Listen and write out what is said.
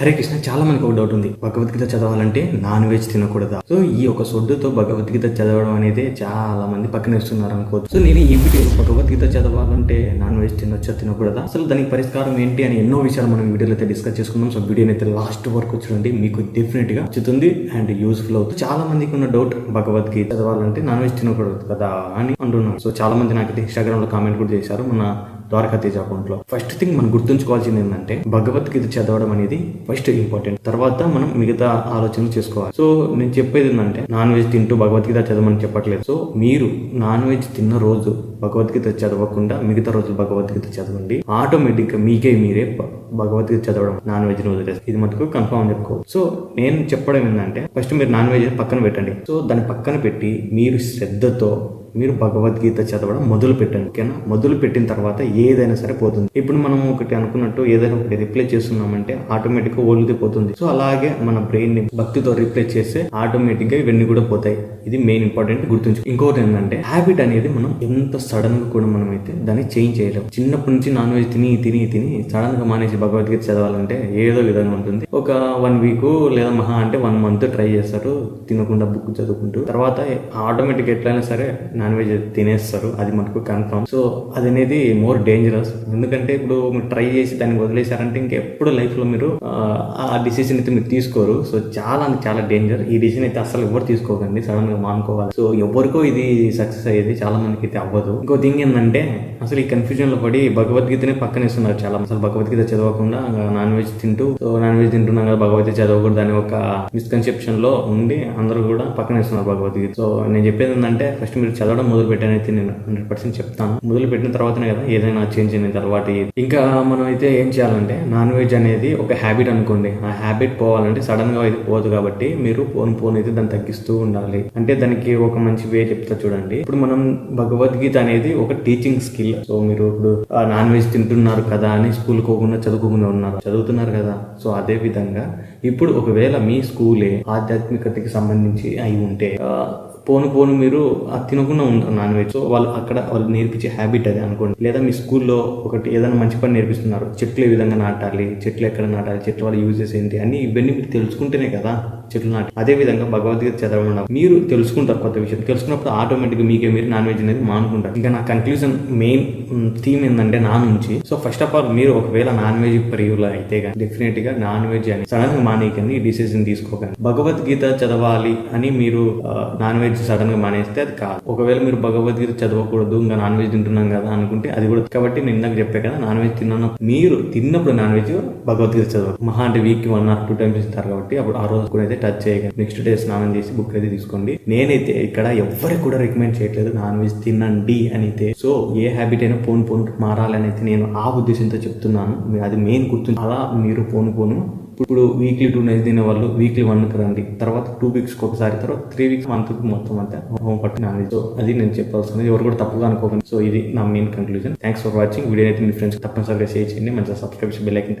హరే కృష్ణ చాలా మందికి ఒక డౌట్ ఉంది. భగవద్గీత చదవాలంటే నాన్ వెజ్ తినకూడదా? సో ఈ ఒక సొడ్డుతో భగవద్గీత చదవడం అనేది చాలా మంది పక్కన వేస్తున్నారు అనుకోవచ్చు. సో నేను ఈ వీడియో భగవద్గీత చదవాలంటే నాన్ వెజ్ తినొచ్చా తినకూడదా? అసలు దానికి పరిష్కారం ఏంటి అని ఎన్నో విషయాలు మనం వీడియోలో అయితే డిస్కస్ చేసుకుందాం. సో వీడియోని అయితే లాస్ట్ వరకు చూడండి. మీకు డెఫినెట్గా నచ్చుతుంది అండ్ యూస్ఫుల్ అవుతుంది. చాలా మందికి ఉన్న డౌట్ భగవద్గీత చదవాలంటే నాన్ వెజ్ తినకూడదు కదా అని అంటున్నారు. సో చాలా మంది నాకైతే ఇన్స్టాగ్రామ్లో కామెంట్ కూడా చేశారు. మన ద్వారకా తేజ్ అకౌంట్లో. ఫస్ట్ థింగ్ మనం గుర్తుంచుకోవాల్సింది ఏంటంటే భగవద్గీత చదవడం అనేది ఫస్ట్ ఇంపార్టెంట్ తర్వాత మనం మిగతా ఆలోచనలు చేసుకోవాలి. సో నేను చెప్పేది ఏంటంటే నాన్ వెజ్ తింటూ భగవద్గీత చదవమని చెప్పట్లేదు. సో మీరు నాన్ వెజ్ తిన్న రోజు భగవద్గీత చదవకుండా మిగతా రోజులు భగవద్గీత చదవండి. ఆటోమేటిక్గా మీకే మీరే భగవద్గీత చదవడం నాన్ వెజ్ రోజు ఇది మటుకు కన్ఫర్మ్ చెప్పుకోవచ్చు. సో నేను చెప్పడం ఏంటంటే ఫస్ట్ మీరు నాన్ వెజ్ పక్కన పెట్టండి. సో దాన్ని పక్కన పెట్టి మీరు శ్రద్ధతో మీరు భగవద్గీత చదవడం మొదలు పెట్టండి ఓకేనా? మొదలు పెట్టిన తర్వాత ఏదైనా సరే పోతుంది. ఇప్పుడు మనం ఒకటి అనుకున్నట్టు ఏదైనా ఒకటి రిప్లై చేస్తున్నామంటే ఆటోమేటిక్గా ఒళ్ళుది పోతుంది. సో అలాగే మన బ్రెయిన్ని భక్తితో రిప్లై చేస్తే ఆటోమేటిక్గా ఇవన్నీ కూడా పోతాయి. ఇది మెయిన్ ఇంపార్టెంట్ గుర్తుంచు ఇంకోటి ఏంటంటే హ్యాబిట్ అనేది మనం ఎంత సడన్గా కూడా మనం అయితే దాన్ని చేంజ్ చేయలేము చిన్నప్పటి నుంచి నాన్ వెజ్ తిని తిని తిని సడన్గా మానేసి భగవద్గీత చదవాలంటే ఏదో విధంగా ఉంటుంది. ఒక వన్ వీక్ లేదా మహా అంటే వన్ మంత్ ట్రై చేస్తారు తినకుండా బుక్ చదువుకుంటూ. తర్వాత ఆటోమేటిక్ ఎట్లయినా సరే నాన్ వెజ్ తినేస్తారు అది మనకు కన్ఫర్మ్ సో అది అనేది మోర్ డేంజరస్ ఎందుకంటే ఇప్పుడు మీరు ట్రై చేసి దాన్ని వదిలేశారంటే ఇంకెప్పుడు లైఫ్లో మీరు ఆ, డిసిషన్ అయితే మీరు తీసుకోరు. సో చాలా అంటే చాలా డేంజర్ ఈ డిసిషన్ అయితే అసలు ఎవరు తీసుకోకండి. సడన్గా మానుకోవాలి. సో ఎవరికో ఇది సక్సెస్ అయ్యేది చాలా మందికి అయితే అవ్వదు. ఇంకో థింగ్ ఏంటంటే అసలు ఈ కన్ఫ్యూజన్లో పడి భగవద్గీతనే పక్కన ఇస్తున్నారు చాలా అసలు భగవద్గీత చదవకుండా నాన్ వెజ్ తింటూ సో నాన్ వెజ్ వింటున్నాం కదా భగవద్గీత చదవకూడదు అని ఒక మిస్కన్సెప్షన్లో ఉండి అందరూ కూడా పక్కన ఇస్తున్నారు భగవద్గీత. సో నేను చెప్పేది ఏంటంటే ఫస్ట్ మీరు చదవడం మొదలు పెట్టానైతే నేను హండ్రెడ్ పర్సెంట్ చెప్తాను. మొదలు పెట్టిన తర్వాతనే కదా ఏదైనా చేంజ్ అనేది అలవాటు ఇంకా మనం అయితే ఏం చేయాలంటే నాన్ వెజ్ అనేది ఒక హ్యాబిట్ అనుకోండి. ఆ హ్యాబిట్ పోవాలంటే సడన్గా అయితే పోదు కాబట్టి మీరు పోను పోను అయితే దాన్ని తగ్గిస్తూ ఉండాలి. అంటే దానికి ఒక మంచి వే చెప్తా చూడండి. ఇప్పుడు మనం భగవద్గీత అనేది ఒక టీచింగ్ స్కిల్ సో మీరు ఇప్పుడు నాన్ వెజ్ తింటున్నారు కదా అని స్కూల్ పోకుండా చదువుకోకుండా ఉన్నారు. చదువుతున్నారు కదా. సో అదే విధంగా tangga ఇప్పుడు ఒకవేళ మీ స్కూలే ఆధ్యాత్మికతకి సంబంధించి అయి ఉంటే పోను పోను మీరు అది తినకుండా ఉంటారు నాన్ వెజ్. సో వాళ్ళు అక్కడ వాళ్ళు నేర్పించే హ్యాబిట్ అది అనుకోండి. లేదా మీ స్కూల్లో ఒకటి ఏదైనా మంచి పని నేర్పిస్తున్నారు. చెట్లు ఏ విధంగా నాటాలి చెట్లు ఎక్కడ నాటాలి చెట్లు వాళ్ళ యూజెస్ ఏంటి అన్ని ఇవన్నీ మీరు తెలుసుకుంటేనే కదా చెట్లు నాటి. అదే విధంగా భగవద్గీత చదవడం మీరు తెలుసుకుంటారు కొత్త విషయం తెలుసుకున్నప్పుడు ఆటోమేటిక్గా మీకే మీరు నాన్ వెజ్ అనేది మానుకుంటారు. ఇంకా నా కన్క్లూజన్ మెయిన్ థీమ్ ఏంటంటే నా నుంచి. సో ఫస్ట్ ఆఫ్ ఆల్ మీరు ఒకవేళ నాన్ వెజ్ ప్రియులు అయితే కానీ డెఫినెట్గా నాన్ వెజ్ అని సడన్గా మానేయకండి ఈ డిసిజన్ తీసుకోకండి. భగవద్గీత చదవాలి అని మీరు నాన్ వెజ్ సడన్గా మానేస్తే అది కాదు. ఒకవేళ మీరు భగవద్గీత చదవకూడదు ఇంకా నాన్ వెజ్ తింటున్నాం కదా అనుకుంటే అది కూడా కాబట్టి నేను ఇందాక చెప్పే కదా నాన్ వెజ్ తిన్నాను. మీరు తిన్నప్పుడు నాన్ వెజ్ భగవద్గీత చదవాలి మహా అంటే week one or two times ఇస్తారు కాబట్టి అప్పుడు ఆ రోజు కూడా అయితే టచ్ చేయగలరు నెక్స్ట్ డే స్నానం చేసి బుక్ అయితే తీసుకోండి. నేనైతే ఇక్కడ ఎవరికి కూడా రికమెండ్ చేయట్లేదు నాన్ వెజ్ తినండి అని అయితే. సో ఏ హ్యాబిట్ అయినా పోను పోను మారాలని అయితే నేను ఆ ఉద్దేశంతో చెప్తున్నాను. అది మెయిన్ గుర్తు అలా మీరు పోను పోను ఇప్పుడు వీక్లీ టూ డేస్ తినే వాళ్ళు వీక్లీ వన్ రండి. తర్వాత టూ వీక్స్ ఒకసారి తర్వాత త్రీ వీక్స్ మంత్ మొత్తం అంతా హోమ్ పట్టు నాన్ సో అది నేను చెప్పాల్సింది. ఎవరు కూడా తప్పుగా అనుకోకండి. సో ఇది నా main conclusion thanks for watching video అయితే మీ ఫ్రెండ్స్ తప్పనిసరిగా షేర్ చేయండి. మంచిగా సబ్స్క్రైబ్ బెల్ ఐకన్